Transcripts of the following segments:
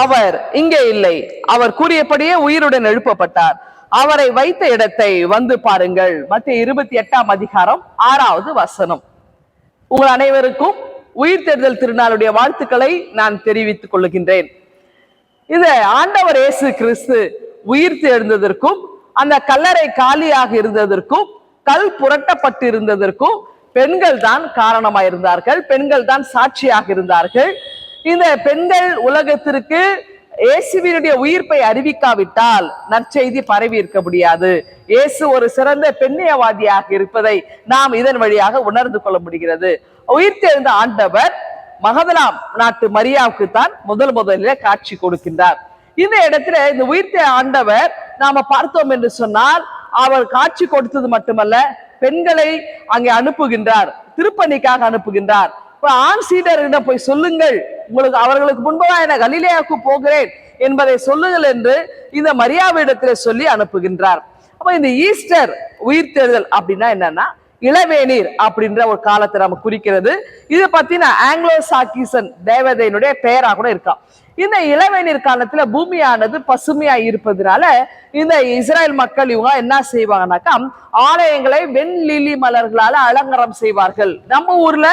அவர் இங்கே இல்லை. அவர் கூறியபடியே உயிருடன் எழுப்பப்பட்டார். அவரை வைத்த இடத்தை வந்து பாருங்கள். மத்திய இருபத்தி எட்டாம் அதிகாரம் ஆறாவது வசனம். உங்கள் அனைவருக்கும் உயிர் தேர்தல் திருநாளுடைய வாழ்த்துக்களை நான் தெரிவித்துக் கொள்கின்றேன். இந்த ஆண்டவர் இயேசு கிறிஸ்து உயிர் தேர்ந்ததற்கும் அந்த கல்லறை காலியாக இருந்ததற்கும் கல் புரட்டப்பட்டு இருந்ததற்கும் பெண்கள் தான் காரணமாக இருந்தார்கள் பெண்கள் தான் சாட்சியாக இருந்தார்கள். இந்த பெண்கள் உலகத்திற்கு இயேசுவினுடைய உயிர்ப்பை அறிவிக்காவிட்டால் நற்செய்தி பரவி இருக்க முடியாது. இயேசு ஒரு சிறந்த பெண்ணியவாதியாக இருப்பதை நாம் இதன் வழியாக உணர்ந்து கொள்ள முடிகிறது. உயிர்த்தெழுந்த ஆண்டவர் மகதலாம் நாட்டு மரியாவுக்கு தான் முதல் முதலில் காட்சி கொடுக்கின்றார். இந்த இடத்துல இந்த உயிர்த்த ஆண்டவர் நாம பார்த்தோம் என்று சொன்னால் அவர் காட்சி கொடுத்தது மட்டுமல்ல பெண்களை அங்கே அனுப்புகின்றார் திருப்பணிக்காக அனுப்புகின்றார். இப்ப ஆண் சீடரிடம் போய் சொல்லுங்கள்? உங்களுக்கு அவர்களுக்கு முன்பதாக என கலிலேயாவுக்கு போகிறேன் என்பதை சொல்லுங்கள் என்று இந்த மரியாவிடத்துல சொல்லி அனுப்புகின்றார். அப்ப இந்த ஈஸ்டர் உயிர்த்தெழுதல் அப்படின்னா என்னன்னா இளவேநீர் அப்படின்ற ஒரு காலத்தை நம்ம குறிக்கிறது. இது பத்தின ஆங்கிலோ சாக்கிசன் தேவதையினுடைய பெயரா கூட இருக்கான் இந்த இளவேநீர் காலத்துல பூமியானது பசுமையா இருப்பதனால இந்த இஸ்ரேல் மக்கள் இவங்க என்ன செய்வாங்கன்னாக்கா ஆலயங்களை வெண் லீலி மலர்களால அலங்காரம் செய்வார்கள். நம்ம ஊர்ல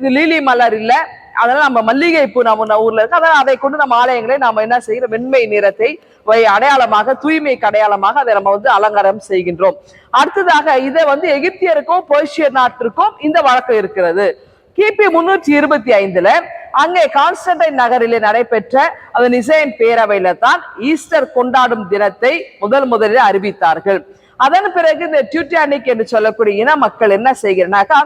இது லீலி மலர் இல்ல. அதனால நம்ம மல்லிகை பூ நம்ம ஊர்ல இருக்கு. அதனால அதை கொண்டு நம்ம ஆலயங்களை நாம என்ன செய்கிறோம் வெண்மை நிறத்தை வை- அடையாளமாக தூய்மைக்கு அடையாளமாக அதை நம்ம வந்து அலங்காரம் செய்கின்றோம். அடுத்ததாக இதை வந்து எகிப்தியருக்கும் பெர்ஷியர் நாட்டிற்கும் இந்த வழக்கம் இருக்கிறது. கிபி முன்னூற்றி இருபத்தி ஐந்துல அங்கே கான்ஸ்டன்டைன் நகரிலே நடைபெற்ற அந்த நிசைன் பேரவையில தான் ஈஸ்டர் கொண்டாடும் தினத்தை முதல் முதலில் அறிவித்தார்கள். அதன் பிறகு இந்த டியூட்டானிக் என்று சொல்லக்கூடிய இன மக்கள் என்ன செய்கிறனாக்கா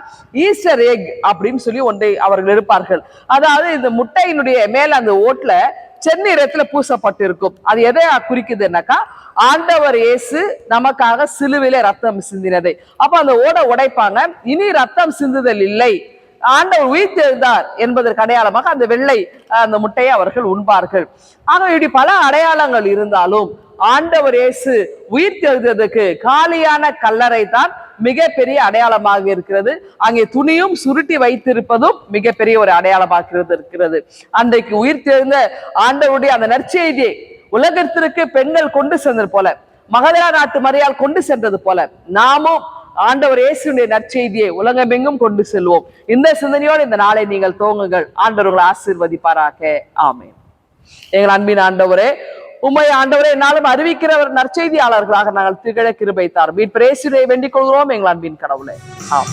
ஈஸ்டர் எக் அப்படின்னு சொல்லி ஒன்றை அவர்கள் இருப்பார்கள் அதாவது இந்த முட்டையினுடைய மேல அந்த ஓட்டுல செந்நிறத்துல பூசப்பட்டிருக்கும். அது எதை குறிக்குதுன்னாக்கா ஆண்டவர் இயேசு நமக்காக சிலுவிலே ரத்தம் சிந்தினதை. அப்ப அந்த ஓட உடைப்பாங்க. இனி ரத்தம் சிந்துதல் இல்லை. ஆண்டவர் உயிர்த்தெழுந்தார் என்பதற்கு அடையாளமாக அந்த வெள்ளை அந்த முட்டையை அவர்கள் உண்பார்கள். ஆக இப்படி பல அடையாளங்கள் இருந்தாலும் ஆண்டவர் இயேசு உயிர்த்தெழுந்ததுக்கு காலியான கல்லறை தான் மிகப்பெரிய அடையாளமாக இருக்கிறது. அங்கே துணியும் சுருட்டி வைத்திருப்பதும் மிகப்பெரிய ஒரு அடையாளமாக இருக்கிறது. அன்றைக்கு உயிர்த்தெழுந்த ஆண்டவருடைய அந்த நற்செய்தியை உலகத்திற்கு பெண்கள் கொண்டு சென்றது போல மகதரா நாட்டு மறையால் கொண்டு சென்றது போல நாமும் ஆண்டவர் இயேசுடைய நற்செய்தியை உலகமெங்கும் கொண்டு செல்வோம். இந்த சிந்தனையோடு இந்த நாளை நீங்கள் துவங்குங்கள். ஆண்டவர்களை ஆசீர்வதிப்பாராக. ஆமென். எங்கள் அன்பின் ஆண்டவரே உம்மை ஆண்டவரே என்னாலும் அறிவிக்கிறவர் நற்செய்தியாளர்களாக நாங்கள் திகழ கிருபைத்தார் மீட்பரேசுரை வேண்டிக் கொள்கிறோம் எங்கள் அன்பின் கடவுளே. ஆம்.